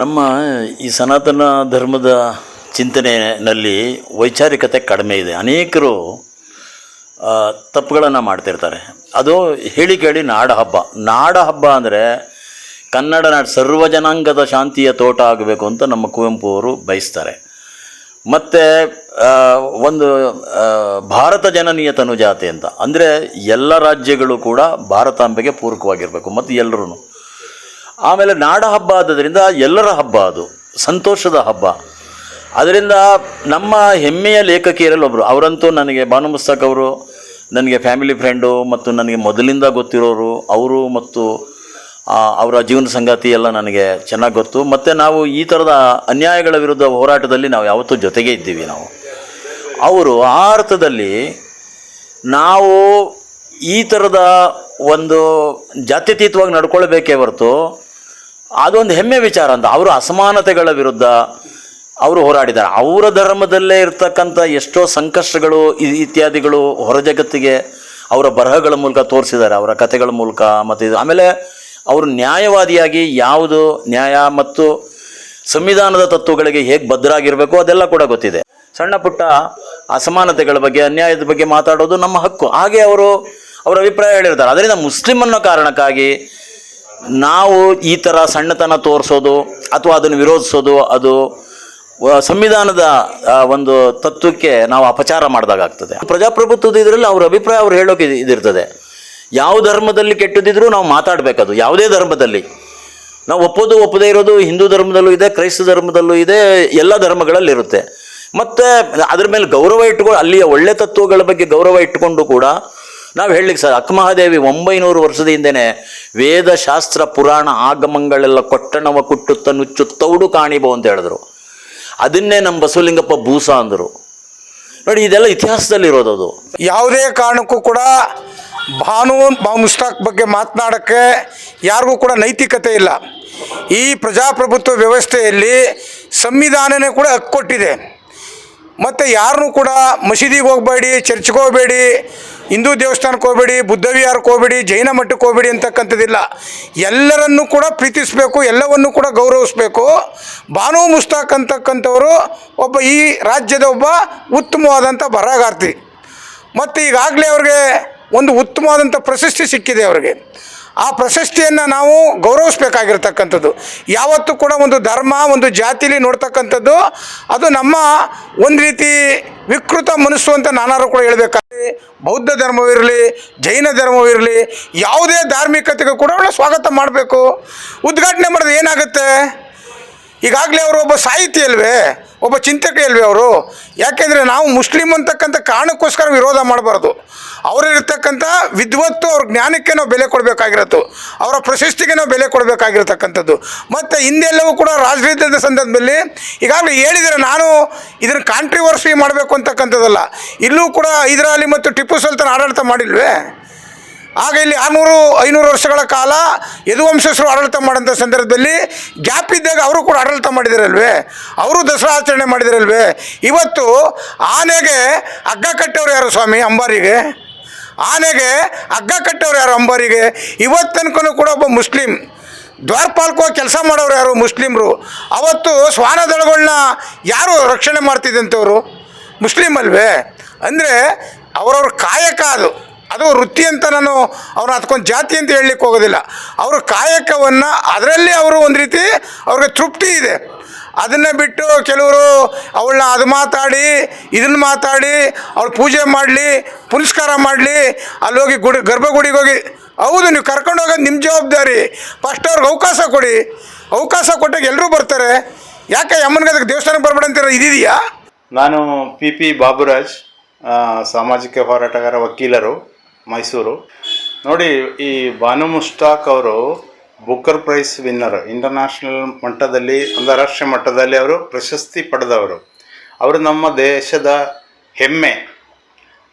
ನಮ್ಮ ಈ ಸನಾತನ ಧರ್ಮದ ಚಿಂತನೆಯಲ್ಲಿ ವೈಚಾರಿಕತೆ ಕಡಿಮೆ ಇದೆ. ಅನೇಕರು ತಪ್ಪುಗಳನ್ನು ಮಾಡ್ತಿರ್ತಾರೆ. ಅದು ಹೇಳಿ ಕೇಳಿ ನಾಡ ಹಬ್ಬ. ನಾಡ ಹಬ್ಬ ಅಂದರೆ ಕನ್ನಡ ನಾಡು ಸರ್ವ ಜನಾಂಗದ ಶಾಂತಿಯ ತೋಟ ಆಗಬೇಕು ಅಂತ ನಮ್ಮ ಕುವೆಂಪು ಅವರು ಬಯಸ್ತಾರೆ. ಮತ್ತು ಒಂದು ಭಾರತ ಜನನೀಯ ತನುಜಾತೆ ಅಂತ. ಅಂದರೆ ಎಲ್ಲ ರಾಜ್ಯಗಳು ಕೂಡ ಭಾರತಾಂಬೆಗೆ ಪೂರಕವಾಗಿರಬೇಕು, ಮತ್ತು ಎಲ್ಲರೂ ಆಮೇಲೆ ನಾಡ ಹಬ್ಬ ಆದ್ದರಿಂದ ಎಲ್ಲರ ಹಬ್ಬ ಅದು, ಸಂತೋಷದ ಹಬ್ಬ. ಅದರಿಂದ ನಮ್ಮ ಹೆಮ್ಮೆಯ ಲೇಖಕಿಯರಲ್ಲಿ ಒಬ್ಬರು ಅವರಂತೂ ನನಗೆ ಭಾನು ಮುಸ್ತಕ್ ಅವರು, ನನಗೆ ಫ್ಯಾಮಿಲಿ ಫ್ರೆಂಡು ಮತ್ತು ನನಗೆ ಮೊದಲಿಂದ ಗೊತ್ತಿರೋರು, ಅವರು ಮತ್ತು ಅವರ ಜೀವನ ಸಂಗಾತಿ ಎಲ್ಲ ನನಗೆ ಚೆನ್ನಾಗಿ ಗೊತ್ತು. ಮತ್ತು ನಾವು ಈ ಥರದ ಅನ್ಯಾಯಗಳ ವಿರುದ್ಧ ಹೋರಾಟದಲ್ಲಿ ನಾವು ಯಾವತ್ತೂ ಜೊತೆಗೇ ಇದ್ದೀವಿ ನಾವು. ಅವರು ಆ ಅರ್ಥದಲ್ಲಿ ನಾವು ಈ ಥರದ ಒಂದು ಜಾತ್ಯತೀತವಾಗಿ ನಡ್ಕೊಳ್ಬೇಕೇ ಹೊರತು ಅದೊಂದು ಹೆಮ್ಮೆ ವಿಚಾರ ಅಂತ. ಅವರು ಅಸಮಾನತೆಗಳ ವಿರುದ್ಧ ಅವರು ಹೋರಾಡಿದ್ದಾರೆ. ಅವರ ಧರ್ಮದಲ್ಲೇ ಇರ್ತಕ್ಕಂಥ ಎಷ್ಟೋ ಸಂಕಷ್ಟಗಳು ಇತ್ಯಾದಿಗಳು ಹೊರ ಜಗತ್ತಿಗೆ ಅವರ ಬರಹಗಳ ಮೂಲಕ ತೋರಿಸಿದ್ದಾರೆ. ಅವರ ಕಥೆಗಳ ಮೂಲಕ ಮತ್ತು ಇದು. ಆಮೇಲೆ ಅವರು ನ್ಯಾಯವಾದಿಯಾಗಿ ಯಾವುದು ನ್ಯಾಯ ಮತ್ತು ಸಂವಿಧಾನದ ತತ್ವಗಳಿಗೆ ಹೇಗೆ ಭದ್ರಾಗಿರಬೇಕು ಅದೆಲ್ಲ ಕೂಡ ಗೊತ್ತಿದೆ. ಸಣ್ಣ ಪುಟ್ಟ ಅಸಮಾನತೆಗಳ ಬಗ್ಗೆ, ಅನ್ಯಾಯದ ಬಗ್ಗೆ ಮಾತಾಡೋದು ನಮ್ಮ ಹಕ್ಕು. ಹಾಗೆ ಅವರು, ಅವರ ಅಭಿಪ್ರಾಯ ಹೇಳಿರ್ತಾರೆ. ಅದರಿಂದ ಮುಸ್ಲಿಮ್ ಅನ್ನೋ ಕಾರಣಕ್ಕಾಗಿ ನಾವು ಈ ಥರ ಸಣ್ಣತನ ತೋರಿಸೋದು ಅಥವಾ ಅದನ್ನು ವಿರೋಧಿಸೋದು ಅದು ಸಂವಿಧಾನದ ಒಂದು ತತ್ವಕ್ಕೆ ನಾವು ಅಪಚಾರ ಮಾಡಿದಾಗ ಆಗ್ತದೆ. ಪ್ರಜಾಪ್ರಭುತ್ವದ ಇದರಲ್ಲಿ ಅವ್ರ ಅಭಿಪ್ರಾಯ ಅವ್ರು ಹೇಳೋಕೆ ಇದು- ಇದಿರ್ತದೆ. ಯಾವ ಧರ್ಮದಲ್ಲಿ ಕೆಟ್ಟದಿದ್ರೂ ನಾವು ಮಾತಾಡಬೇಕದು, ಯಾವುದೇ ಧರ್ಮದಲ್ಲಿ. ನಾವು ಒಪ್ಪೋದು ಒಪ್ಪದೇ ಇರೋದು, ಹಿಂದೂ ಧರ್ಮದಲ್ಲೂ ಇದೆ, ಕ್ರೈಸ್ತ ಧರ್ಮದಲ್ಲೂ ಇದೆ, ಎಲ್ಲ ಧರ್ಮಗಳಲ್ಲಿರುತ್ತೆ. ಮತ್ತು ಅದ್ರ ಮೇಲೆ ಗೌರವ ಇಟ್ಕೊಂಡು ಅಲ್ಲಿಯ ಒಳ್ಳೆ ತತ್ವಗಳ ಬಗ್ಗೆ ಗೌರವ ಇಟ್ಟುಕೊಂಡು ಕೂಡ ನಾವು ಹೇಳಲಿಕ್ಕೆ ಸರ್ ಅಕ್ಕಮಹಾದೇವಿ ಒಂಬೈನೂರು ವರ್ಷದ ಹಿಂದೆನೆ ವೇದ ಶಾಸ್ತ್ರ ಪುರಾಣ ಆಗಮಗಳೆಲ್ಲ ಕೊಟ್ಟಣವ ಕುಟ್ಟುತ್ತ ನುಚ್ಚು ತೌಡು ಕಾಣಿಬೋ ಅಂತ ಹೇಳಿದ್ರು. ಅದನ್ನೇ ನಮ್ಮ ಬಸವಲಿಂಗಪ್ಪ ಭೂಸ ಅಂದರು. ನೋಡಿ, ಇದೆಲ್ಲ ಇತಿಹಾಸದಲ್ಲಿರೋದು ಅದು. ಯಾವುದೇ ಕಾರಣಕ್ಕೂ ಕೂಡ ಭಾನು ಮುಸ್ತಾಕ್ ಬಗ್ಗೆ ಮಾತನಾಡೋಕ್ಕೆ ಯಾರಿಗೂ ಕೂಡ ನೈತಿಕತೆ ಇಲ್ಲ. ಈ ಪ್ರಜಾಪ್ರಭುತ್ವ ವ್ಯವಸ್ಥೆಯಲ್ಲಿ ಸಂವಿಧಾನನೇ ಕೂಡ ಹಕ್ಕೊಟ್ಟಿದೆ. ಮತ್ತು ಯಾರನ್ನೂ ಕೂಡ ಮಸೀದಿಗೆ ಹೋಗಬೇಡಿ, ಚರ್ಚ್ಗೆ ಹೋಗಬೇಡಿ ಹಿಂದೂ ದೇವಸ್ಥಾನಕ್ಕೆ ಹೋಗ್ಬೇಡಿ ಬುದ್ಧವಿಹಾರಕ್ಕೆ ಹೋಗ್ಬೇಡಿ, ಜೈನ ಮಠಕ್ಕೆ ಹೋಗ್ಬೇಡಿ ಅಂತಕ್ಕಂಥದ್ದಿಲ್ಲ. ಎಲ್ಲರನ್ನೂ ಕೂಡ ಪ್ರೀತಿಸಬೇಕು, ಎಲ್ಲವನ್ನೂ ಕೂಡ ಗೌರವಿಸಬೇಕು. ಬಾನು ಮುಸ್ತಾಕ್ ಅಂತಕ್ಕಂಥವರು ಒಬ್ಬ ಈ ರಾಜ್ಯದ ಒಬ್ಬ ಉತ್ತಮವಾದಂಥ ಬರಹಗಾರ್ತಿ. ಮತ್ತು ಈಗಾಗಲೇ ಅವ್ರಿಗೆ ಒಂದು ಉತ್ತಮವಾದಂಥ ಪ್ರಶಸ್ತಿ ಸಿಕ್ಕಿದೆ ಅವರಿಗೆ. ಆ ಪ್ರಶಸ್ತಿಯನ್ನು ನಾವು ಗೌರವಿಸ್ಬೇಕಾಗಿರ್ತಕ್ಕಂಥದ್ದು. ಯಾವತ್ತೂ ಕೂಡ ಒಂದು ಧರ್ಮ, ಒಂದು ಜಾತಿಲಿ ನೋಡ್ತಕ್ಕಂಥದ್ದು, ಅದು ನಮ್ಮ ಒಂದು ರೀತಿ ವಿಕೃತ ಮನಸ್ಸು ಅಂತ ನಾನಾರು ಕೂಡ ಹೇಳಬೇಕಾದ್ರೆ, ಬೌದ್ಧ ಧರ್ಮವಿರಲಿ ಜೈನ ಧರ್ಮವಿರಲಿ ಯಾವುದೇ ಧಾರ್ಮಿಕತೆಗೂ ಕೂಡ ಅವಳ ಸ್ವಾಗತ ಮಾಡಬೇಕು. ಉದ್ಘಾಟನೆ ಮಾಡಿದ್ರೆ ಏನಾಗುತ್ತೆ? ಈಗಾಗಲೇ ಅವರು ಒಬ್ಬ ಸಾಹಿತಿ ಅಲ್ವೇ? ಒಬ್ಬ ಚಿಂತಕ ಇಲ್ವೇ ಅವರು? ಯಾಕೆಂದರೆ ನಾವು ಮುಸ್ಲಿಮ್ ಅಂತಕ್ಕಂಥ ಕಾರಣಕ್ಕೋಸ್ಕರ ವಿರೋಧ ಮಾಡಬಾರ್ದು. ಅವರಿರ್ತಕ್ಕಂಥ ವಿದ್ವತ್ತು ಅವ್ರ ಜ್ಞಾನಕ್ಕೆ ನಾವು ಬೆಲೆ ಕೊಡಬೇಕಾಗಿರತ್ತು. ಅವರ ಪ್ರಶಸ್ತಿಗೆ ನಾವು ಬೆಲೆ ಕೊಡಬೇಕಾಗಿರ್ತಕ್ಕಂಥದ್ದು. ಮತ್ತು ಹಿಂದೆಲ್ಲವೂ ಕೂಡ ರಾಜಕೀಯದ ಸಂದರ್ಭದಲ್ಲಿ ಈಗಾಗಲೇ ಹೇಳಿದರೆ ನಾನು ಇದನ್ನು ಕಾಂಟ್ರಿವರ್ಸಿ ಮಾಡಬೇಕು ಅಂತಕ್ಕಂಥದ್ದಲ್ಲ. ಇಲ್ಲೂ ಕೂಡ ಹೈದರಾಲಿ ಮತ್ತು ಟಿಪ್ಪು ಸುಲ್ತಾನ್ ಆಡಳಿತ ಮಾಡಿಲ್ವೇ? ಆಗ ಇಲ್ಲಿ ಆರುನೂರು, ಐನೂರು ವರ್ಷಗಳ ಕಾಲ ಯದುವಂಶಸ್ಥರು ಆಡಳಿತ ಮಾಡಿದಂಥ ಸಂದರ್ಭದಲ್ಲಿ ಗ್ಯಾಪ್ ಇದ್ದಾಗ ಅವರು ಕೂಡ ಆಡಳಿತ ಮಾಡಿದಿರಲ್ವೇ? ಅವರು ದಸರಾ ಆಚರಣೆ ಮಾಡಿದಿರಲ್ವೇ? ಇವತ್ತು ಆನೆಗೆ ಹಗ್ಗ ಕಟ್ಟೋರು ಯಾರು ಸ್ವಾಮಿ ಅಂಬಾರಿಗೆ? ಆನೆಗೆ ಹಗ್ಗ ಕಟ್ಟೋರು ಯಾರು ಅಂಬಾರಿಗೆ? ಇವತ್ತನಕೂ ಕೂಡ ಒಬ್ಬ ಮುಸ್ಲಿಂ ದ್ವಾರಪಾಲಕವಾಗಿ ಕೆಲಸ ಮಾಡೋರು ಯಾರು ಮುಸ್ಲಿಮ್ರು ಅವತ್ತು ಶ್ವಾನದಳಗಳನ್ನ ಯಾರು ರಕ್ಷಣೆ ಮಾಡ್ತಿದ್ದಂಥವ್ರು? ಮುಸ್ಲಿಂ ಅಲ್ವೇ? ಅಂದರೆ ಅವರವ್ರ ಕಾಯಕ ಅದು. ಅದು ವೃತ್ತಿ ಅಂತ ನಾನು ಅವ್ರನ್ನ ಹತ್ಕೊಂಡು ಜಾತಿ ಅಂತ ಹೇಳಲಿಕ್ಕೆ ಹೋಗೋದಿಲ್ಲ. ಅವ್ರ ಕಾಯಕವನ್ನು ಅದರಲ್ಲಿ ಅವರು ಒಂದು ರೀತಿ ಅವ್ರಿಗೆ ತೃಪ್ತಿ ಇದೆ. ಅದನ್ನು ಬಿಟ್ಟು ಕೆಲವರು ಅವಳನ್ನ ಅದು ಮಾತಾಡಿ ಇದನ್ನು ಮಾತಾಡಿ, ಅವಳು ಪೂಜೆ ಮಾಡಲಿ, ಪುನಸ್ಕಾರ ಮಾಡಲಿ ಅಲ್ಲಿ ಹೋಗಿ ಗುಡಿ, ಗರ್ಭಗುಡಿಗೆ ಹೋಗಿ ಹೌದು, ನೀವು ಕರ್ಕೊಂಡು ಹೋಗೋದು ನಿಮ್ಮ ಜವಾಬ್ದಾರಿ. ಫಸ್ಟ್ ಅವ್ರಿಗೆ ಅವಕಾಶ ಕೊಡಿ. ಅವಕಾಶ ಕೊಟ್ಟಾಗ ಎಲ್ಲರೂ ಬರ್ತಾರೆ. ಯಾಕೆ ಯಮ್ಮನ್ಗದಕ್ಕೆ ದೇವಸ್ಥಾನಕ್ಕೆ ಬರಬೇಡ ಅಂತೀರ? ಇದೆಯಾ ನಾನು ಪಿ ಪಿ ಬಾಬುರಾಜ್ ಸಾಮಾಜಿಕ ಹೋರಾಟಗಾರ ವಕೀಲರು. ಮೈಸೂರು. ನೋಡಿ, ಈ ಬಾನು ಮುಷ್ತಾಕ್ ಅವರು ಬುಕ್ಕರ್ ಪ್ರೈಸ್ ವಿನ್ನರ್, ಇಂಟರ್ನ್ಯಾಷನಲ್ ಮಟ್ಟದಲ್ಲಿ, ಅಂತಾರಾಷ್ಟ್ರೀಯ ಮಟ್ಟದಲ್ಲಿ ಅವರು ಪ್ರಶಸ್ತಿ ಪಡೆದವರು. ಅವರು ನಮ್ಮ ದೇಶದ ಹೆಮ್ಮೆ.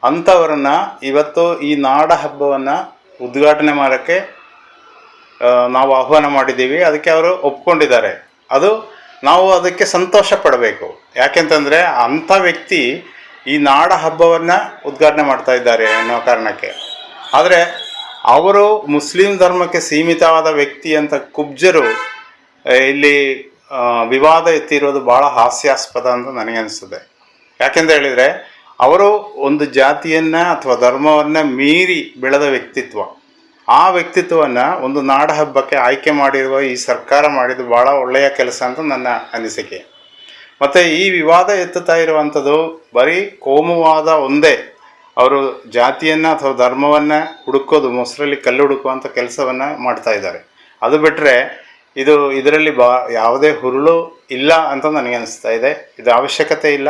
ಅಂಥವ್ರನ್ನ ಇವತ್ತು ಈ ನಾಡ ಹಬ್ಬವನ್ನು ಉದ್ಘಾಟನೆ ಮಾಡೋಕ್ಕೆ ನಾವು ಆಹ್ವಾನ ಮಾಡಿದ್ದೀವಿ. ಅದಕ್ಕೆ ಅವರು ಒಪ್ಕೊಂಡಿದ್ದಾರೆ. ಅದು ನಾವು ಅದಕ್ಕೆ ಸಂತೋಷ ಪಡಬೇಕು. ಯಾಕೆಂತಂದರೆ ಅಂಥ ವ್ಯಕ್ತಿ ಈ ನಾಡ ಹಬ್ಬವನ್ನು ಉದ್ಘಾಟನೆ ಮಾಡ್ತಾ ಇದ್ದಾರೆ ಅನ್ನೋ ಕಾರಣಕ್ಕೆ. ಆದರೆ ಅವರು ಮುಸ್ಲಿಂ ಧರ್ಮಕ್ಕೆ ಸೀಮಿತವಾದ ವ್ಯಕ್ತಿ ಅಂತ ಕುಬ್ಜರು ಇಲ್ಲಿ ವಿವಾದ ಎತ್ತಿರೋದು ಬಹಳ ಹಾಸ್ಯಾಸ್ಪದ ಅಂತ ನನಗೆ ಅನಿಸ್ತದೆ ಯಾಕೆಂತ ಹೇಳಿದರೆ, ಅವರು ಒಂದು ಜಾತಿಯನ್ನು ಅಥವಾ ಧರ್ಮವನ್ನು ಮೀರಿ ಬೆಳೆದ ವ್ಯಕ್ತಿತ್ವ. ಆ ವ್ಯಕ್ತಿತ್ವವನ್ನು ಒಂದು ನಾಡ ಹಬ್ಬಕ್ಕೆ ಆಯ್ಕೆ ಮಾಡಿರುವ ಈ ಸರ್ಕಾರ ಮಾಡಿದ್ದು ಭಾಳ ಒಳ್ಳೆಯ ಕೆಲಸ ಅಂತ ನನ್ನ ಅನಿಸಿಕೆ. ಮತ್ತು ಈ ವಿವಾದ ಎತ್ತುತ್ತಾ ಇರುವಂಥದ್ದು ಬರೀ ಕೋಮುವಾದ ಒಂದೇ. ಅವರು ಜಾತಿಯನ್ನು ಅಥವಾ ಧರ್ಮವನ್ನು ಹುಡುಕೋದು, ಮೊಸರಲ್ಲಿ ಕಲ್ಲು ಹುಡುಕುವಂಥ ಕೆಲಸವನ್ನು ಮಾಡ್ತಾ ಇದ್ದಾರೆ. ಅದು ಬಿಟ್ಟರೆ ಇದು ಇದರಲ್ಲಿ ಬಾ, ಯಾವುದೇ ಹುರುಳು ಇಲ್ಲ ಅಂತ ನನಗೆ ಅನಿಸ್ತಾ ಇದೆ. ಇದು ಅವಶ್ಯಕತೆ ಇಲ್ಲ.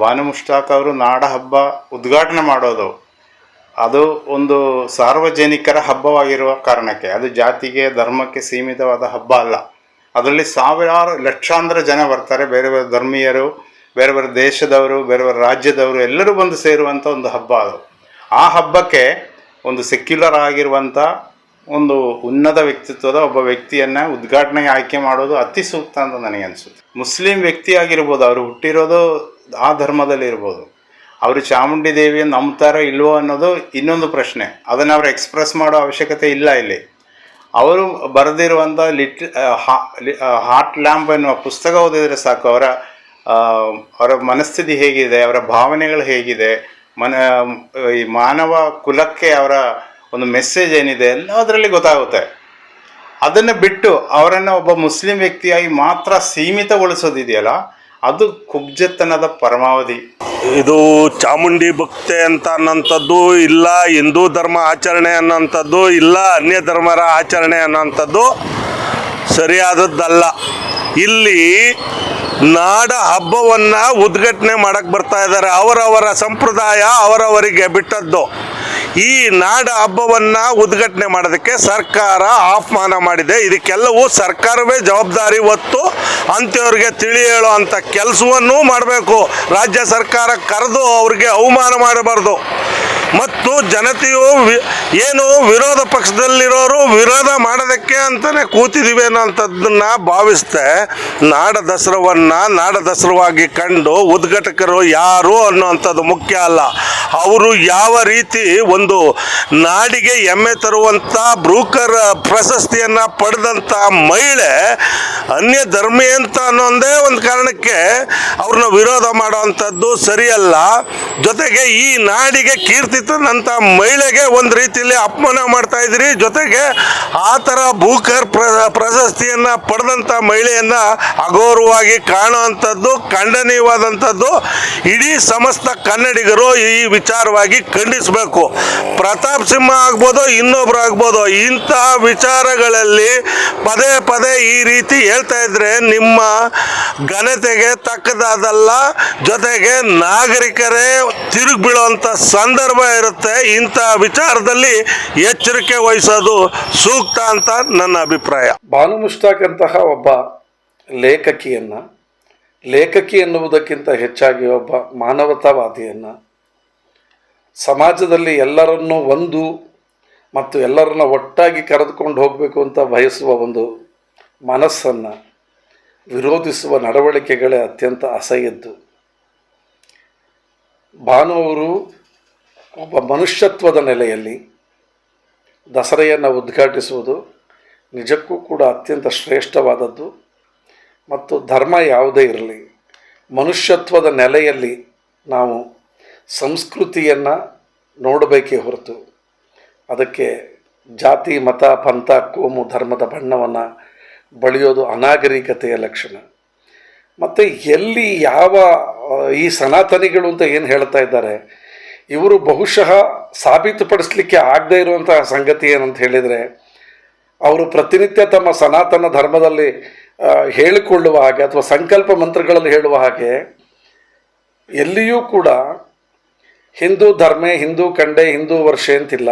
ಭಾನು ಮುಷ್ತಾಕ್ ಅವರು ನಾಡ ಹಬ್ಬ ಉದ್ಘಾಟನೆ ಮಾಡೋದು, ಅದು ಒಂದು ಸಾರ್ವಜನಿಕರ ಹಬ್ಬವಾಗಿರುವ ಕಾರಣಕ್ಕೆ. ಅದು ಜಾತಿಗೆ, ಧರ್ಮಕ್ಕೆ ಸೀಮಿತವಾದ ಹಬ್ಬ ಅಲ್ಲ. ಅದರಲ್ಲಿ ಸಾವಿರಾರು ಲಕ್ಷಾಂತರ ಜನ ಬರ್ತಾರೆ. ಬೇರೆ ಬೇರೆ ಧರ್ಮೀಯರು ಬೇರೆ ಬೇರೆ ದೇಶದವರು, ಬೇರೆ ಬೇರೆ ರಾಜ್ಯದವರು ಎಲ್ಲರೂ ಬಂದು ಸೇರುವಂಥ ಒಂದು ಹಬ್ಬ ಅದು. ಆ ಹಬ್ಬಕ್ಕೆ ಒಂದು ಸೆಕ್ಯುಲರ್ ಆಗಿರುವಂಥ ಒಂದು ಉನ್ನತ ವ್ಯಕ್ತಿತ್ವದ ಒಬ್ಬ ವ್ಯಕ್ತಿಯನ್ನು ಉದ್ಘಾಟನೆಗೆ ಆಯ್ಕೆ ಮಾಡೋದು ಅತಿ ಸೂಕ್ತ ಅಂತ ನನಗೆ ಅನಿಸುತ್ತೆ. ಮುಸ್ಲಿಂ ವ್ಯಕ್ತಿ ಆಗಿರ್ಬೋದು, ಅವರು ಹುಟ್ಟಿರೋದು ಆ ಧರ್ಮದಲ್ಲಿ ಇರ್ಬೋದು. ಅವರು ಚಾಮುಂಡಿ ದೇವಿಯನ್ನು ನಂಬ್ತಾರೋ ಇಲ್ವೋ ಅನ್ನೋದು ಇನ್ನೊಂದು ಪ್ರಶ್ನೆ. ಅದನ್ನು ಅವರು ಎಕ್ಸ್ಪ್ರೆಸ್ ಮಾಡೋ ಅವಶ್ಯಕತೆ ಇಲ್ಲ ಇಲ್ಲಿ. ಅವರು ಬರೆದಿರುವಂಥ ಲಿಟ್ ಹಾರ್ಟ್ ಲ್ಯಾಂಪ್ ಎನ್ನುವ ಪುಸ್ತಕ ಓದಿದರೆ ಸಾಕು. ಅವರ ಅವರ ಮನಸ್ಥಿತಿ ಹೇಗಿದೆ, ಅವರ ಭಾವನೆಗಳು ಹೇಗಿದೆ, ಮನ, ಈ ಮಾನವ ಕುಲಕ್ಕೆ ಅವರ ಒಂದು ಮೆಸೇಜ್ ಏನಿದೆ ಎಲ್ಲದರಲ್ಲಿ ಗೊತ್ತಾಗುತ್ತೆ. ಅದನ್ನು ಬಿಟ್ಟು ಅವರನ್ನು ಒಬ್ಬ ಮುಸ್ಲಿಂ ವ್ಯಕ್ತಿಯಾಗಿ ಮಾತ್ರ ಸೀಮಿತಗೊಳಿಸೋದಿದೆಯಲ್ಲ, ಅದು ಕುಬ್ಜತನದ ಪರಮಾವಧಿ. ಇದು ಚಾಮುಂಡಿ ಭಕ್ತೆ ಅಂತ ಅನ್ನೋಂಥದ್ದು ಇಲ್ಲ, ಹಿಂದೂ ಧರ್ಮ ಆಚರಣೆ ಅನ್ನೋಂಥದ್ದು ಇಲ್ಲ, ಅನ್ಯ ಧರ್ಮರ ಆಚರಣೆ ಅನ್ನೋಂಥದ್ದು ಸರಿಯಾದದ್ದಲ್ಲ. ಇಲ್ಲಿ ನಾಡ ಹಬ್ಬವನ್ನು ಉದ್ಘಾಟನೆ ಮಾಡಕ್ಕೆ ಬರ್ತಾ ಇದ್ದಾರೆ. ಅವರವರ ಸಂಪ್ರದಾಯ ಅವರವರಿಗೆ ಬಿಟ್ಟದ್ದು. ಈ ನಾಡ ಹಬ್ಬವನ್ನು ಉದ್ಘಾಟನೆ ಮಾಡೋದಕ್ಕೆ ಸರ್ಕಾರ ಆಹ್ವಾನ ಮಾಡಿದೆ. ಇದಕ್ಕೆಲ್ಲವೂ ಸರ್ಕಾರವೇ ಜವಾಬ್ದಾರಿ ಹೊತ್ತು ಅಂಥವ್ರಿಗೆ ತಿಳಿ ಹೇಳೋ ಅಂತ ಕೆಲಸವನ್ನೂ ಮಾಡಬೇಕು. ರಾಜ್ಯ ಸರ್ಕಾರ ಕರೆದು ಅವ್ರಿಗೆ ಅವಮಾನ ಮಾಡಬಾರ್ದು. ಮತ್ತು ಜನತೆಯು ಏನು ವಿರೋಧ ಪಕ್ಷದಲ್ಲಿರೋರು ವಿರೋಧ ಮಾಡೋದಕ್ಕೆ ಅಂತಲೇ ಕೂತಿದ್ದೀವಿ ಅನ್ನೋಂಥದ್ದನ್ನ ಭಾವಿಸ್ತೆ ನಾಡ ದಸರವನ್ನು ನಾಡ ದಸರವಾಗಿ ಕಂಡು ಉದ್ಘಾಟಕರು ಯಾರು ಅನ್ನೋವಂಥದ್ದು ಮುಖ್ಯ ಅಲ್ಲ. ಅವರು ಯಾವ ರೀತಿ ಒಂದು ನಾಡಿಗೆ ಹೆಮ್ಮೆ ತರುವಂಥ ಬ್ರೂಕರ್ ಪ್ರಶಸ್ತಿಯನ್ನು ಪಡೆದಂಥ ಮಹಿಳೆ ಅನ್ಯ ಧರ್ಮಿ ಅಂತ ಅನ್ನೋದೇ ಒಂದು ಕಾರಣಕ್ಕೆ ಅವ್ರನ್ನ ವಿರೋಧ ಮಾಡೋವಂಥದ್ದು ಸರಿಯಲ್ಲ. ಜೊತೆಗೆ ಈ ನಾಡಿಗೆ ಕೀರ್ತಿ ತಂದಂಥ ಮಹಿಳೆಗೆ ಒಂದು ರೀತಿಯಲ್ಲಿ ಅಪಮಾನ ಮಾಡ್ತಾ ಇದ್ದೀರಿ. ಜೊತೆಗೆ ಆ ಥರ ಭೂಕರ್ ಪ್ರಶಸ್ತಿಯನ್ನ ಪಡೆದಂಥ ಮಹಿಳೆಯನ್ನು ಅಗೌರವವಾಗಿ ಕಾಣುವಂಥದ್ದು, ಖಂಡನೀಯವಾದಂಥದ್ದು ಇಡೀ ಸಮಸ್ತ ಕನ್ನಡಿಗರು ಈ ವಿಚಾರವಾಗಿ ಖಂಡಿಸಬೇಕು. ಪ್ರತಾಪ್ ಸಿಂಹ ಆಗ್ಬೋದು, ಇನ್ನೊಬ್ರು ಆಗ್ಬೋದು ಇಂಥ ವಿಚಾರಗಳಲ್ಲಿ ಪದೇ ಪದೇ ಈ ರೀತಿ ಹೇಳ್ತಾ ಇದ್ರೆ ನಿಮ್ಮ ಘನತೆಗೆ ತಕ್ಕದಾದಲ್ಲ. ಜೊತೆಗೆ ನಾಗರಿಕರೇ ತಿರುಗಿ ಬೀಳುವಂಥ ಸಂದರ್ಭ ಇರುತ್ತೆ. ಇಂಥ ವಿಚಾರದಲ್ಲಿ ಎಚ್ಚರಿಕೆ ವಹಿಸೋದು ಸೂಕ್ತ ಅಂತ ನನ್ನ ಅಭಿಪ್ರಾಯ. ಬಾನು ಮುಷ್ತಾಕ್ ಅಂತಹ ಒಬ್ಬ ಲೇಖಕಿಯನ್ನ, ಲೇಖಕಿ ಎನ್ನುವುದಕ್ಕಿಂತ ಹೆಚ್ಚಾಗಿ ಒಬ್ಬ ಮಾನವತಾವಾದಿಯನ್ನ ಸಮಾಜದಲ್ಲಿ ಎಲ್ಲರನ್ನೂ ಒಂದು ಮತ್ತು ಎಲ್ಲರನ್ನ ಒಟ್ಟಾಗಿ ಕರೆದುಕೊಂಡು ಹೋಗಬೇಕು ಅಂತ ಬಯಸುವ ಒಂದು ಮನಸ್ಸನ್ನು ವಿರೋಧಿಸುವ ನಡವಳಿಕೆಗಳೇ ಅತ್ಯಂತ ಅಸಹ್ಯದ್ದು. ಭಾನು ಅವರು ಒಬ್ಬ ಮನುಷ್ಯತ್ವದ ನೆಲೆಯಲ್ಲಿ ದಸರೆಯನ್ನು ಉದ್ಘಾಟಿಸುವುದು ನಿಜಕ್ಕೂ ಕೂಡ ಅತ್ಯಂತ ಶ್ರೇಷ್ಠವಾದದ್ದು. ಮತ್ತು ಧರ್ಮ ಯಾವುದೇ ಇರಲಿ, ಮನುಷ್ಯತ್ವದ ನೆಲೆಯಲ್ಲಿ ನಾವು ಸಂಸ್ಕೃತಿಯನ್ನು ನೋಡಬೇಕೇ ಹೊರತು ಅದಕ್ಕೆ ಜಾತಿ, ಮತ, ಪಂಥ, ಕೋಮು, ಧರ್ಮದ ಬಣ್ಣವನ್ನು ಬಳಿಯೋದು ಅನಾಗರಿಕತೆಯ ಲಕ್ಷಣ. ಮತ್ತು ಎಲ್ಲಿ ಯಾವ ಈ ಸನಾತನಿಗಳು ಅಂತ ಏನು ಹೇಳ್ತಾ ಇದ್ದಾರೆ ಇವರು ಬಹುಶಃ ಸಾಬೀತುಪಡಿಸಲಿಕ್ಕೆ ಆಗದೇ ಇರುವಂತಹ ಸಂಗತಿ ಏನಂತ ಹೇಳಿದರೆ, ಅವರು ಪ್ರತಿನಿತ್ಯ ತಮ್ಮ ಸನಾತನ ಧರ್ಮದಲ್ಲಿ ಹೇಳಿಕೊಳ್ಳುವ ಹಾಗೆ ಅಥವಾ ಸಂಕಲ್ಪ ಮಂತ್ರಗಳಲ್ಲಿ ಹೇಳುವ ಹಾಗೆ, ಎಲ್ಲಿಯೂ ಕೂಡ ಹಿಂದೂ ಧರ್ಮೆ, ಹಿಂದೂ ಕಂಡೆ ಹಿಂದೂ ವರ್ಷೆ ಅಂತಿಲ್ಲ.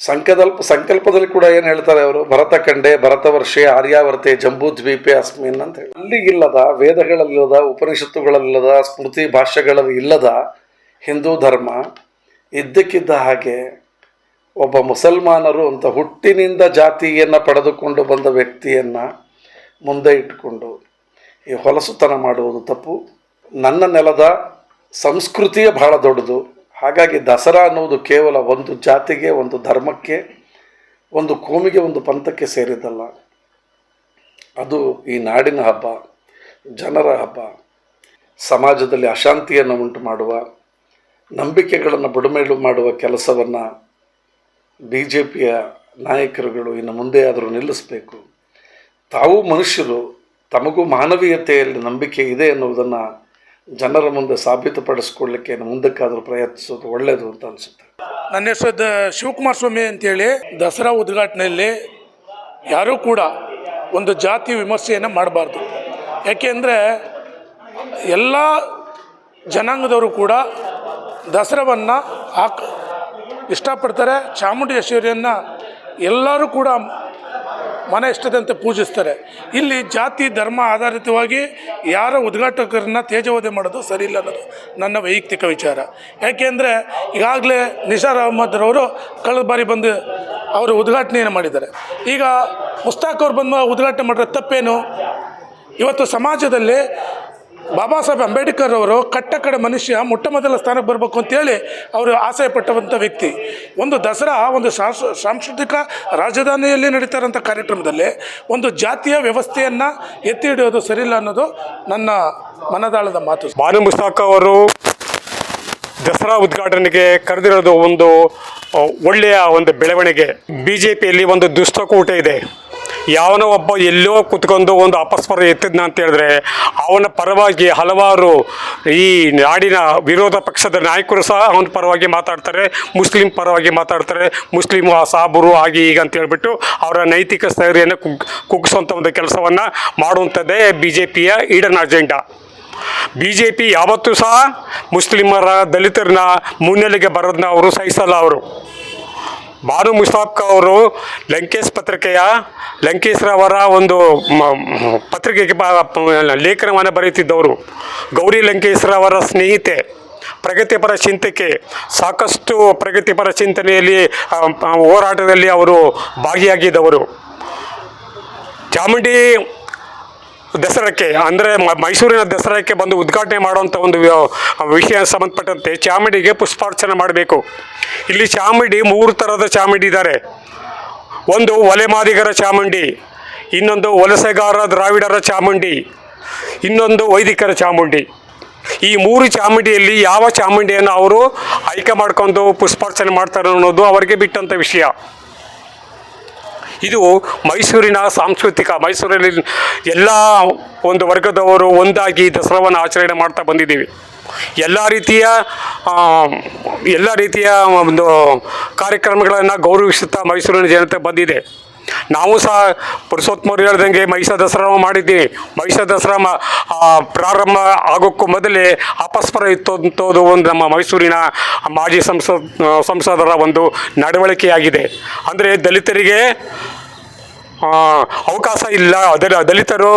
ಸಂಕಲ್ಪ ಸಂಕಲ್ಪದಲ್ಲಿ ಕೂಡ ಏನು ಹೇಳ್ತಾರೆ ಅವರು? ಭರತ ಕಂಡೆ ಭರತ ವರ್ಷೆ, ಆರ್ಯಾವರ್ತೆ, ಜಂಬೂ ದ್ವೀಪೆ, ಅಸ್ಮಿನ್ ಅಂತ ಹೇಳಿ. ಅಲ್ಲಿಗಿಲ್ಲದ, ವೇದಗಳಲ್ಲಿಲ್ಲದ, ಉಪನಿಷತ್ತುಗಳಲ್ಲಿಲ್ಲದ, ಸ್ಮೃತಿ ಭಾಷೆಗಳಲ್ಲಿ ಇಲ್ಲದ ಹಿಂದೂ ಧರ್ಮ ಇದ್ದಕ್ಕಿದ್ದ ಹಾಗೆ ಒಬ್ಬ ಮುಸಲ್ಮಾನರು ಅಂತ ಹುಟ್ಟಿನಿಂದ ಜಾತಿಯನ್ನು ಪಡೆದುಕೊಂಡು ಬಂದ ವ್ಯಕ್ತಿಯನ್ನು ಮುಂದೆ ಇಟ್ಟುಕೊಂಡು ಈ ಹೊಲಸುತನ ಮಾಡುವುದು ತಪ್ಪು. ನನ್ನ ನೆಲದ ಸಂಸ್ಕೃತಿಯೇ ಬಹಳ ದೊಡ್ಡದು. ಹಾಗಾಗಿ ದಸರಾ ಅನ್ನುವುದು ಕೇವಲ ಒಂದು ಜಾತಿಗೆ, ಒಂದು ಧರ್ಮಕ್ಕೆ, ಒಂದು ಕೋಮಿಗೆ, ಒಂದು ಪಂಥಕ್ಕೆ ಸೇರಿದ್ದಲ್ಲ. ಅದು ಈ ನಾಡಿನ ಹಬ್ಬ, ಜನರ ಹಬ್ಬ. ಸಮಾಜದಲ್ಲಿ ಅಶಾಂತಿಯನ್ನು ಉಂಟು ಮಾಡುವ ನಂಬಿಕೆಗಳನ್ನು ಬುಡಮೇಲು ಮಾಡುವ ಕೆಲಸವನ್ನು ಬಿ ಜೆ ಪಿಯ ನಾಯಕರುಗಳು ಇನ್ನು ಮುಂದೆ ಆದರೂ ನಿಲ್ಲಿಸಬೇಕು. ತಾವು ಮನುಷ್ಯರು, ತಮಗೂ ಮಾನವೀಯತೆಯಲ್ಲಿ ನಂಬಿಕೆ ಇದೆ ಎನ್ನುವುದನ್ನು ಜನರ ಮುಂದೆ ಸಾಬೀತುಪಡಿಸ್ಕೊಳ್ಳಿಕ್ಕೆ ಮುಂದಕ್ಕಾದರೂ ಪ್ರಯತ್ನಿಸೋದು ಒಳ್ಳೆಯದು ಅಂತ ಅನಿಸುತ್ತೆ. ನನ್ನ ಹೆಸರು ಶಿವಕುಮಾರ ಸ್ವಾಮಿ ಅಂತೇಳಿ. ದಸರಾ ಉದ್ಘಾಟನೆಯಲ್ಲಿ ಯಾರೂ ಕೂಡ ಒಂದು ಜಾತಿ ವಿಮರ್ಶೆಯನ್ನು ಮಾಡಬಾರ್ದು. ಯಾಕೆಂದರೆ ಎಲ್ಲ ಜನಾಂಗದವರು ಕೂಡ ದಸರಾವನ್ನು ಹಾಕ್ ಇಷ್ಟಪಡ್ತಾರೆ. ಚಾಮುಂಡೇಶ್ವರಿಯನ್ನು ಎಲ್ಲರೂ ಕೂಡ ಮನೆ ಇಷ್ಟದಂತೆ ಪೂಜಿಸ್ತಾರೆ. ಇಲ್ಲಿ ಜಾತಿ, ಧರ್ಮ ಆಧಾರಿತವಾಗಿ ಯಾರ ಉದ್ಘಾಟಕರನ್ನ ತೇಜವಧೆ ಮಾಡೋದು ಸರಿ ಅನ್ನೋದು ನನ್ನ ವೈಯಕ್ತಿಕ ವಿಚಾರ. ಯಾಕೆಂದರೆ ಈಗಾಗಲೇ ನಿಸಾರ್ ಅಹಮದ್ರವರು ಕಳೆದ ಬಾರಿ ಬಂದು ಅವರು ಉದ್ಘಾಟನೆಯನ್ನು ಮಾಡಿದ್ದಾರೆ. ಈಗ ಮುಸ್ತಾಕ್ ಅವ್ರು ಬಂದು ಉದ್ಘಾಟನೆ ಮಾಡಿದ್ರೆ ತಪ್ಪೇನು? ಇವತ್ತು ಸಮಾಜದಲ್ಲಿ ಬಾಬಾ ಸಾಹೇಬ್ ಅಂಬೇಡ್ಕರ್ ಅವರು ಕಟ್ಟ ಕಡೆ ಮನುಷ್ಯ, ಮೊಟ್ಟ ಮೊದಲ ಸ್ಥಾನಕ್ಕೆ ಬರಬೇಕು ಅಂತೇಳಿ ಅವರು ಆಸೆ ಪಟ್ಟವಂಥ ವ್ಯಕ್ತಿ. ಒಂದು ದಸರಾ, ಒಂದು ಸಾಂಸ್ಕೃತಿಕ ರಾಜಧಾನಿಯಲ್ಲಿ ನಡೀತಾರಂಥ ಕಾರ್ಯಕ್ರಮದಲ್ಲಿ ಒಂದು ಜಾತಿಯ ವ್ಯವಸ್ಥೆಯನ್ನು ಎತ್ತಿ ಹಿಡಿಯೋದು ಸರಿಯಿಲ್ಲ ಅನ್ನೋದು ನನ್ನ ಮನದಾಳದ ಮಾತು. ಬಾನು ಮುಸ್ತಾಕ್ ಅವರು ದಸರಾ ಉದ್ಘಾಟನೆಗೆ ಕರೆದಿರೋದು ಒಂದು ಒಳ್ಳೆಯ ಒಂದು ಬೆಳವಣಿಗೆ. ಬಿ ಜೆ ಪಿಯಲ್ಲಿ ಒಂದು ದುಷ್ಟಕೂಟ ಇದೆ. ಯಾವನೋ ಒಬ್ಬ ಎಲ್ಲೋ ಕುತ್ಕೊಂಡು ಒಂದು ಅಪಸ್ವರ ಎತ್ತಿದ್ನ ಅಂತ ಹೇಳಿದ್ರೆ ಅವನ ಪರವಾಗಿ ಹಲವಾರು ಈ ನಾಡಿನ ವಿರೋಧ ಪಕ್ಷದ ನಾಯಕರು ಸಹ ಅವನ ಪರವಾಗಿ ಮಾತಾಡ್ತಾರೆ, ಮುಸ್ಲಿಂ ಪರವಾಗಿ ಮಾತಾಡ್ತಾರೆ ಮುಸ್ಲಿಂ ಸಾಬರು ಆಗಿ ಈಗ ಅಂತ ಹೇಳ್ಬಿಟ್ಟು ಅವರ ನೈತಿಕ ಸ್ಥೈರ್ಯನ ಕುಗ್ ಕುಗ್ಗಿಸುವಂಥ ಒಂದು ಕೆಲಸವನ್ನು ಮಾಡುವಂಥದ್ದೇ ಬಿ ಜೆ ಪಿಯ hidden agenda. B J P ಯಾವತ್ತೂ ಸಹ ಮುಸ್ಲಿಮರ ದಲಿತರನ್ನ ಮುನ್ನೆಲೆಗೆ ಬರೋದನ್ನ ಅವರು ಸಹಿಸಲ್ಲ ಅವರು. ಬಾನು ಮುಸ್ತಾಫ್ಕ ಅವರು ಲಂಕೇಶ್ ಪತ್ರಿಕೆಯ ಲಂಕೇಶ್ರವರ ಒಂದು ಪತ್ರಿಕೆಗೆ ಲೇಖನವನ್ನು ಬರೆಯುತ್ತಿದ್ದವರು. ಗೌರಿ ಲಂಕೇಶ್ರವರ ಸ್ನೇಹಿತೆ, ಪ್ರಗತಿಪರ ಚಿಂತಕೆ, ಸಾಕಷ್ಟು ಪ್ರಗತಿಪರ ಚಿಂತನೆಯಲ್ಲಿ ಹೋರಾಟದಲ್ಲಿ ಅವರು ಭಾಗಿಯಾಗಿದ್ದವರು. ಚಾಮುಂಡಿ ದಸರಾಕ್ಕೆ, ಅಂದರೆ ಮೈಸೂರಿನ ದಸರಾಕ್ಕೆ ಬಂದು ಉದ್ಘಾಟನೆ ಮಾಡುವಂಥ ಒಂದು ವಿಷಯ ಸಂಬಂಧಪಟ್ಟಂತೆ ಚಾಮುಂಡಿಗೆ ಪುಷ್ಪಾರ್ಚನೆ ಮಾಡಬೇಕು. ಇಲ್ಲಿ ಚಾಮುಂಡಿ ಮೂರು ಥರದ ಚಾಮುಂಡಿ ಇದ್ದಾರೆ ಒಂದು ಒಲೆಮಾದಿಗರ ಚಾಮುಂಡಿ, ಇನ್ನೊಂದು ವಲಸೆಗಾರ ದ್ರಾವಿಡರ ಚಾಮುಂಡಿ, ಇನ್ನೊಂದು ವೈದಿಕರ ಚಾಮುಂಡಿ. ಈ ಮೂರು ಚಾಮುಂಡಿಯಲ್ಲಿ ಯಾವ ಚಾಮುಂಡಿಯನ್ನು ಅವರು ಆಯ್ಕೆ ಮಾಡ್ಕೊಂಡು ಪುಷ್ಪಾರ್ಚನೆ ಮಾಡ್ತಾರೆ ಅನ್ನೋದು ಅವರಿಗೆ ಬಿಟ್ಟಂಥ ವಿಷಯ. ಇದು ಮೈಸೂರಿನ ಸಾಂಸ್ಕೃತಿಕ, ಮೈಸೂರಲ್ಲಿ ಎಲ್ಲ ಒಂದು ವರ್ಗದವರು ಒಂದಾಗಿ ದಸರಾವನ್ನು ಆಚರಣೆ ಮಾಡ್ತಾ ಬಂದಿದ್ದೀವಿ. ಎಲ್ಲ ರೀತಿಯ ಎಲ್ಲ ರೀತಿಯ ಒಂದು ಕಾರ್ಯಕ್ರಮಗಳನ್ನು ಗೌರವಿಸುತ್ತಾ ಮೈಸೂರಿನ ಜನತೆ ಬಂದಿದೆ. ನಾವು ಸಹ ಪುರುಷೋತ್ತಮರು ಹೇಳ್ದಂಗೆ ಮೈಸೂರು ದಸರಾ ಮಾಡಿದ್ದೀವಿ. ಮೈಸೂರು ದಸರಾ ಪ್ರಾರಂಭ ಆಗೋಕ್ಕೂ ಮೊದಲೇ ಅಪಸ್ಪರ ಇತ್ತು ಅಂತೋದು ಒಂದು ನಮ್ಮ ಮೈಸೂರಿನ ಮಾಜಿ ಸಂಸದ ಸಂಸದರ ಒಂದು ನಡವಳಿಕೆಯಾಗಿದೆ. ಅಂದರೆ ದಲಿತರಿಗೆ ಅವಕಾಶ ಇಲ್ಲ. ಅದರ ದಲಿತರು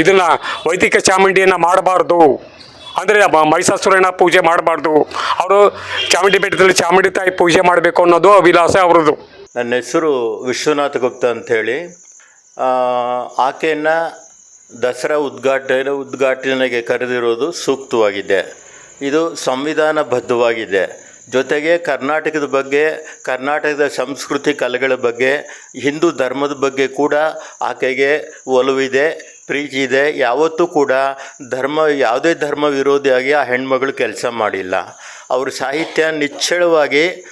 ಇದನ್ನು ವೈದಿಕ ಚಾಮುಂಡಿಯನ್ನು ಮಾಡಬಾರ್ದು. ಅಂದರೆ ಮಹಿಷಾಸುರನ ಪೂಜೆ ಮಾಡಬಾರ್ದು. ಅವರು ಚಾಮುಂಡಿ ಬೆಟ್ಟದಲ್ಲಿ ಚಾಮುಂಡಿ ತಾಯಿ ಪೂಜೆ ಮಾಡಬೇಕು ಅನ್ನೋದು ಅಭಿಲಾಷೆ ಅವರದ್ದು. ನನ್ನ ಹೆಸರು ವಿಶ್ವನಾಥ ಗುಪ್ತ ಅಂಥೇಳಿ. ಆಕೆಯನ್ನು ದಸರಾ ಉದ್ಘಾಟನೆ, ಉದ್ಘಾಟನೆಗೆ ಕರೆದಿರೋದು ಸೂಕ್ತವಾಗಿದೆ. ಇದು ಸಂವಿಧಾನಬದ್ಧವಾಗಿದೆ. ಜೊತೆಗೆ ಕರ್ನಾಟಕದ ಬಗ್ಗೆ, ಕರ್ನಾಟಕದ ಸಂಸ್ಕೃತಿ ಕಲೆಗಳ ಬಗ್ಗೆ, ಹಿಂದೂ ಧರ್ಮದ ಬಗ್ಗೆ ಕೂಡ ಆಕೆಗೆ ಒಲವಿದೆ, ಪ್ರೀತಿ ಇದೆ. ಯಾವತ್ತೂ ಕೂಡ ಧರ್ಮ, ಯಾವುದೇ ಧರ್ಮ ವಿರೋಧಿಯಾಗಿ ಆ ಹೆಣ್ಮಗಳು ಕೆಲಸ ಮಾಡಿಲ್ಲ. ಅವ್ರ ಸಾಹಿತ್ಯ ನಿಚ್ಚಳವಾಗಿ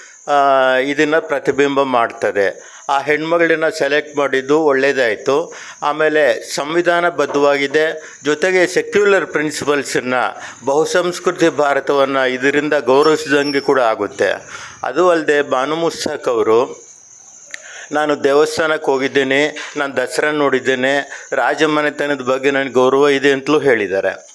ಇದನ್ನು ಪ್ರತಿಬಿಂಬ ಮಾಡ್ತದೆ. ಆ ಹೆಣ್ಮಗಳನ್ನ ಸೆಲೆಕ್ಟ್ ಮಾಡಿದ್ದು ಒಳ್ಳೆಯದಾಯಿತು ಆಮೇಲೆ ಸಂವಿಧಾನಬದ್ಧವಾಗಿದೆ ಜೊತೆಗೆ ಸೆಕ್ಯುಲರ್ ಪ್ರಿನ್ಸಿಪಲ್ಸನ್ನು ಬಹುಸಂಸ್ಕೃತಿ ಭಾರತವನ್ನು ಇದರಿಂದ ಗೌರವಿಸಿದಂಗೆ ಕೂಡ ಆಗುತ್ತೆ. ಅದು ಅಲ್ಲದೆ ಬಾನು ಅವರು, ನಾನು ದೇವಸ್ಥಾನಕ್ಕೆ ಹೋಗಿದ್ದೇನೆ, ನಾನು ದಸರಾ ನೋಡಿದ್ದೇನೆ ರಾಜಮನೆತನದ ಬಗ್ಗೆ ನನಗೆ ಗೌರವ ಇದೆ ಅಂತಲೂ ಹೇಳಿದ್ದಾರೆ.